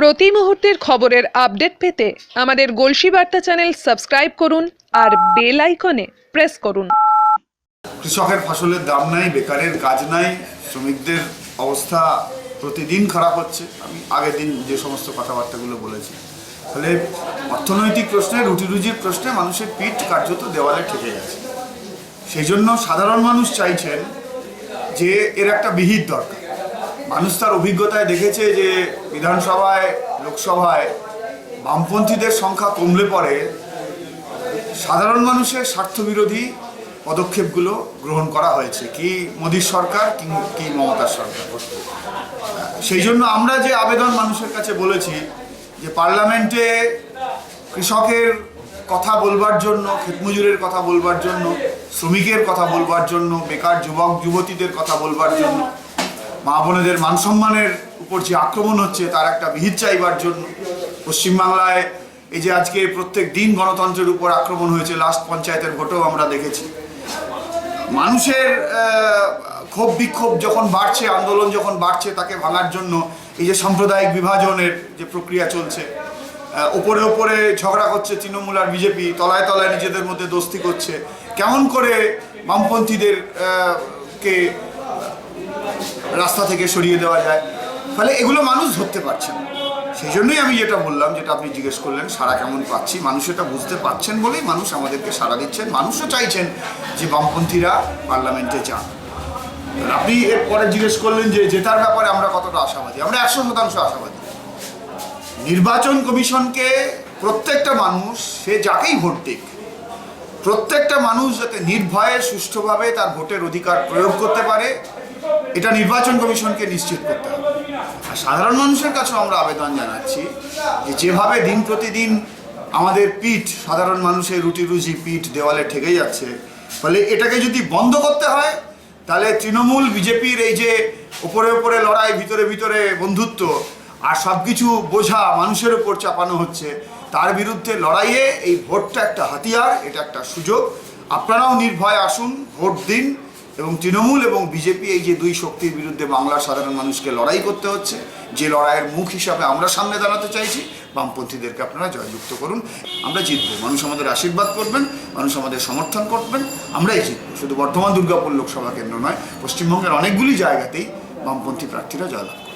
প্রতি মুহূর্তের খবরের আপডেট পেতে আমাদের গলসি বার্তা চ্যানেল সাবস্ক্রাইব করুন আর বেল আইকনে প্রেস করুন। কৃষকের ফসলের দাম নাই, বেকারের কাজ নাই, শ্রমিকদের অবস্থা প্রতিদিন খারাপ হচ্ছে। আমি আগের দিন যে সমস্ত কথাবার্তাগুলো বলেছি। ফলে অর্থনৈতিক প্রশ্নে, রুটি রুজির প্রশ্নে মানুষের পিঠ কার্যত দেওয়ালে ঠেকে গেছে। সেই জন্য সাধারণ মানুষ চাইছেন যে এর একটা বিহিত দরকার। মানুষ তার অভিজ্ঞতায় দেখেছে যে বিধানসভায়, লোকসভায় বামপন্থীদের সংখ্যা কমলে পরে সাধারণ মানুষের স্বার্থবিরোধী পদক্ষেপগুলো গ্রহণ করা হয়েছে। কি মোদীর সরকার কি- কি মমতার সরকার? সেই জন্য আমরা যে আবেদন মানুষের কাছে বলেছি যে পার্লামেন্টে কৃষকের কথা বলবার জন্য, ক্ষেতমজুরের কথা বলবার জন্য, শ্রমিকের কথা বলবার জন্য, বেকার যুবক, যুবতীদের কথা বলবার জন্য, মা বোনেদের মান সম্মানের উপর যে আক্রমণ হচ্ছে তার একটা বিহিত চাইবার জন্য। পশ্চিমবাংলায় এই যে আজকে প্রত্যেক দিন গণতন্ত্রের উপর আক্রমণ হয়েছে লাস্ট পঞ্চায়েতের ভোটেও আমরা দেখেছি। মানুষের ক্ষোভ বিক্ষোভ যখন বাড়ছে, আন্দোলন যখন বাড়ছে তাকে ভাঙার জন্য এই যে সাম্প্রদায়িক বিভাজনের যে প্রক্রিয়া চলছে ওপরে ওপরে ঝগড়া করছে তৃণমূল আর বিজেপি, তলায় তলায় নিজেদের মধ্যে দোস্তি করছে। কেমন করে বামপন্থীদের কে রাস্তা থেকে সরিয়ে দেওয়া যায়? ফলে এগুলো মানুষ ধরতে পারছে না। সেই জন্যই আমি যেটা বললাম, যেটা আপনি জিজ্ঞেস করলেন, সারা কেমন পাচ্ছি? মানুষ এটা বুঝতে পারছেন বলেই মানুষ আমাদেরকে সাড়া দিচ্ছেন। মানুষও চাইছেন যে বামপন্থীরা পার্লামেন্টে যান। আপনি এরপরে জিজ্ঞেস করলেন যে জেতার ব্যাপারে আমরা কতটা আশাবাদী? আমরা একশো শতাংশ আশাবাদী। নির্বাচন কমিশনকে প্রত্যেকটা মানুষ, সে যাকেই ভোট দিক, প্রত্যেকটা মানুষ যাতে নির্ভয়ে, সুষ্ঠুভাবে তার ভোটের অধিকার প্রয়োগ করতে পারে, এটা নির্বাচন কমিশনকে নিশ্চিত করতে হবে। সাধারণ মানুষের কাছেও আমরা আবেদন জানাচ্ছি যে যেভাবে দিন প্রতিদিন আমাদের পিঠ, সাধারণ মানুষের রুটি রুজি পিঠ দেওয়ালে ঠেকে যাচ্ছে, ফলে এটাকে যদি বন্ধ করতে হয়, তাহলে তৃণমূল, বিজেপির এই যে ওপরে ওপরে লড়াই, ভিতরে ভিতরে বন্ধুত্ব আর সব কিছু বোঝা মানুষের উপর চাপানো হচ্ছে, তার বিরুদ্ধে লড়াইয়ে এই ভোটটা একটা হাতিয়ার, এটা একটা সুযোগ। আপনারাও নির্ভয়ে আসুন, ভোট দিন। এবং তৃণমূল এবং বিজেপি এই যে দুই শক্তির বিরুদ্ধে বাংলার সাধারণ মানুষকে লড়াই করতে হচ্ছে, যে লড়াইয়ের মুখ হিসাবে আমরা সামনে দাঁড়াতে চাইছি, বামপন্থীদেরকে আপনারা জয়যুক্ত করুন। আমরা জিতবো। মানুষ আমাদের আশীর্বাদ করবেন, মানুষ আমাদের সমর্থন করবেন, আমরাই জিতবো। শুধু বর্ধমান দুর্গাপুর লোকসভা কেন্দ্র নয়, পশ্চিমবঙ্গের অনেকগুলি জায়গাতেই বামপন্থী প্রার্থীরা জয়লাভ